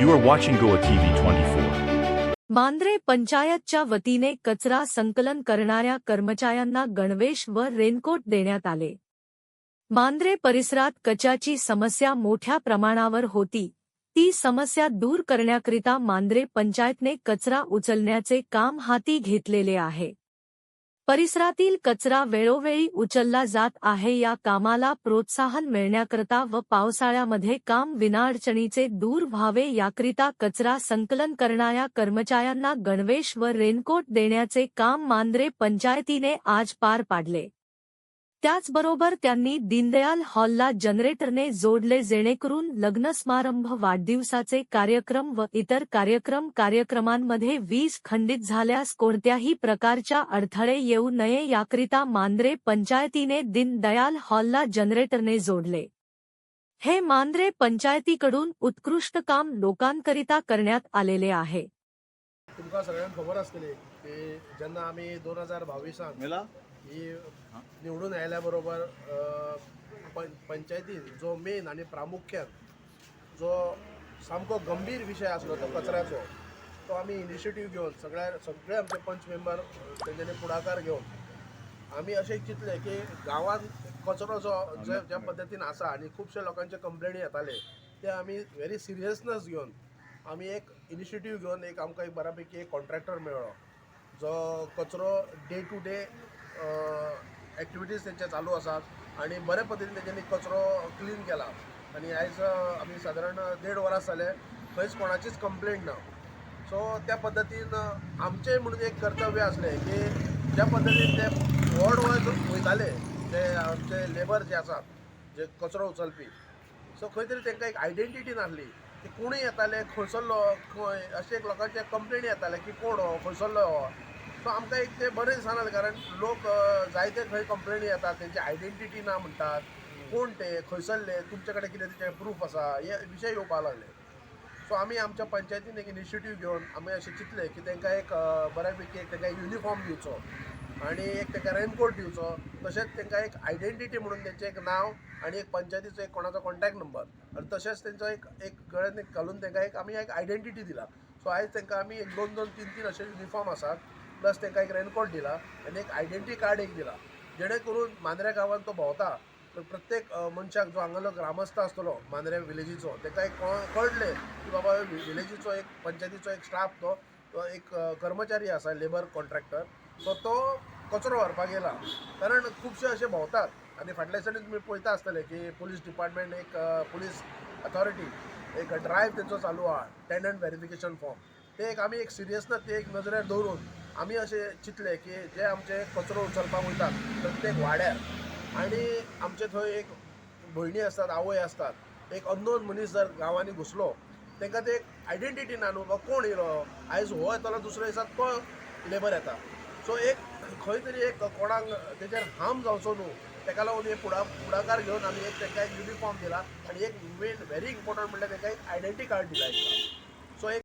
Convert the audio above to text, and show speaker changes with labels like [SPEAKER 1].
[SPEAKER 1] You are watching Goa TV twenty four
[SPEAKER 2] Mandrem पंचायतच्या वतीने कचरा संकलन करणाऱ्या कर्मचाऱ्यांना गणवेश व रेनकोट देण्यात आले. मांद्रे परिसरात कचाची समस्या मोठ्या प्रमाणावर होती. ती समस्या दूर करण्याकरिता मांद्रे पंचायतने कचरा उचलण्याचे काम हाती घेतलेले आहे. परिसरातील कचरा वेळोवेळी उचलला जात आहे. या कामाला प्रोत्साहन मिळण्याकरता व पावसाळ्यामध्ये काम विनाअडचणीचे दूर व्हावे याकरिता कचरा संकलन करणाऱ्या कर्मचाऱ्यांना गणवेश व रेनकोट देण्याचे काम मांद्रे पंचायतीने आज पार पाडले. त्याचबरोबर त्यांनी दीनदयाल हॉलला जनरेटरने जोडले जेणेकरून लग्न समारंभ वाढदिवसाचे कार्यक्रम व इतर कार्यक्रम कार्यक्रमांमध्ये वीज खंडित झाल्यास कोणत्याही प्रकारच्या अडथळे येऊ नये याकरिता मांद्रे पंचायतीने दीनदयाल हॉलला जनरेटरने जोडले. हे मांद्रे पंचायतीकडून उत्कृष्ट काम लोकांकरिता करण्यात आलेले आहे.
[SPEAKER 3] तुमकां सगळ्यांक खबर आसतली की जेन्ना आमी दोन हजार बावीसांत ही निवडून आयल्या बरोबर पं- पंचायतीन जो मेन आनी प्रामुख्यान जो सामको गंभीर विशय आसलो तो कचऱ्याचो तो आमी इनिशिएटीव घेवन सगळ्या सगळे आमचे पंच मेंबर तेंच्यांनी पुढाकार घेवन आमी अशें चिंतलें की गांवांत कचरो जो जे ज्या पद्दतीन आसा आनी खुबशे लोकांचे कंप्लेनी येताले ते आमी व्हेरी सिरियसनस घेवन आमी एक इनिशिएटीव घेवन एक आमकां एक बऱ्यापैकी एक कॉन्ट्रॅक्टर मेळ्ळो जो कचरो डे टू डे एक्टिविटीज तेंचे चालू आसात आनी बरे पद्दतीन तेंच्यांनी कचरो क्लीन केला. आनी आयज आमी सादारण देड वरां जाले खंयच कोणाचीच कंप्लेंट ना. सो त्या पद्दतीन आमचें म्हणून एक कर्तव्य आसलें की ज्या पद्दतीन ते वॉर्ड वायज वयताले जे आमचे लेबर जे आसात जे कचरो उचलपी. सो खंय तरी तांकां एक आयडेंटिटी नासली की कोणूय येताले खंयसरलो खंय अशे एक लोकांचे कंप्लेनी येताले की कोण हो खंयसरलो हो. सो आमकां एक ते बरें दिसना कारण लोक जायते खंय कंप्लेनी येतात तेंची आयडेंटिटी ना म्हणटात कोण ते खंयसरले तुमचे कडेन कितें तेचे प्रूफ आसा हे विशय येवपाक लागले. सो आमी आमच्या पंचायतीन एक इनिशिएटीव घेवन आमी अशें चिंतलें की तांकां एक बऱ्यापैकी एक तांकां युनिफॉर्म दिवचो आनी एक तांकां रेनकोट दिवचो तशेंच तांकां एक आयडेंटिटी म्हणून तेंचें एक नांव आनी एक पंचायतीचो एक कोणाचो कॉन्टॅक्ट नंबर आनी तशेंच तेंचो एक एक गळ्यान एक घालून तांकां एक आमी एक आयडेंटिटी दिला. सो आयज तांकां आमी एक दोन दोन तीन तीन अशे युनिफॉर्म आसात प्लस तांकां एक रेनकोट दिला आनी एक आयडेंटिटी कार्ड एक दिला. जेणे करून मांद्रे गांवांत तो भोंवता. तर प्रत्येक मनशाक जो हांगालो ग्रामस्थ आसतलो मांद्रे विलेजीचो ताका एक कळ- कळटलें की बाबा विलेजीचो एक पंचायतीचो एक स्टाफ तो तो एक कर्मचारी आसा लेबर कॉन्ट्रॅक्टर. सो तो कचरो व्हरपाक गेला. कारण खुबशे अशे भोंवतात. आनी फाटल्या दिसांनी तुमी पळयता आसतले की पुलीस डिपार्टमेंट एक पुलीस अथॉरिटी एक ड्रायव्ह तेंचो चालू आहा टेनंट व्हेरिफिकेशन फॉर्म. ते एक आमी एक सिरियसना ते एक नजरेर दवरून आमी अशें चिंतलें की जे आमचे कचरो उचलपाक वयतात प्रत्येक वाड्यार. आनी आमचे थंय एक भयणी आसतात आवय आसतात एक अननोन मनीस जर गांवांनी घुसलो तांकां ते एक आयडेंटिटी ना न्हू बाबा कोण येयलो आयज हो येतलो दुसऱ्या दिसा तो लेबर येता. सो एक खंय तरी एक कोणाक तेजेर हार्म जावचो न्हू ताका लागून एक फुडा फुडाकार घेवन आमी एक तांकां एक युनिफॉर्म दिला. आनी एक मेन व्हेरी इम्पॉर्टंट म्हणल्यार तांकां एक आयडेंटिटी कार्ड दिला